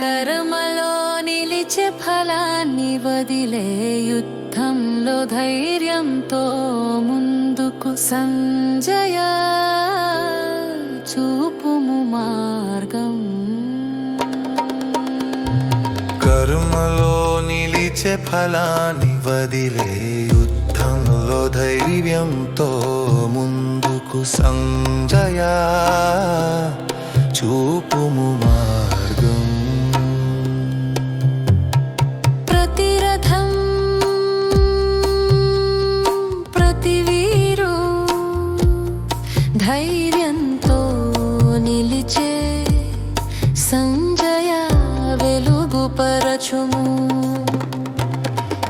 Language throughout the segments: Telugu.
కర్మలో నిలిచే ఫలాన్ని వదిలే యుద్ధంలో ధైర్యంతో ముందుకు సంజయ చూపుము మార్గం. కర్మలో నిలిచే ఫలాన్ని వదిలే యుద్ధంలో ధైర్యంతో ముందుకు సంజయ చూపుము మార్గం. ప్రతిరథం ప్రతివీరు ధైర్యంతో నిలిచే సంజయ వెలుగు పరచుము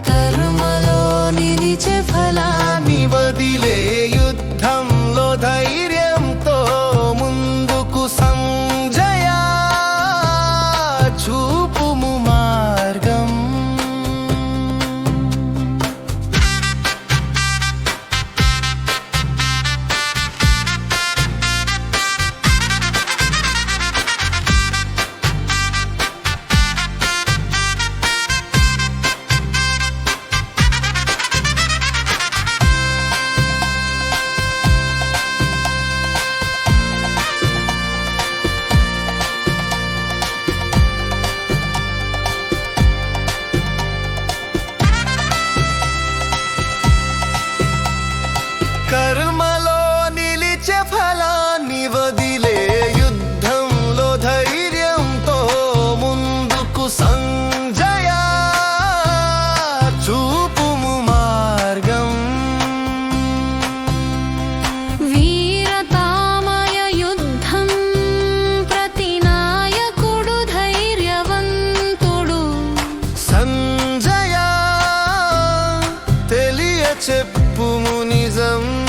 కర్మలో నిలిచే ఫలామి వదిలే చెప్పుము నిజం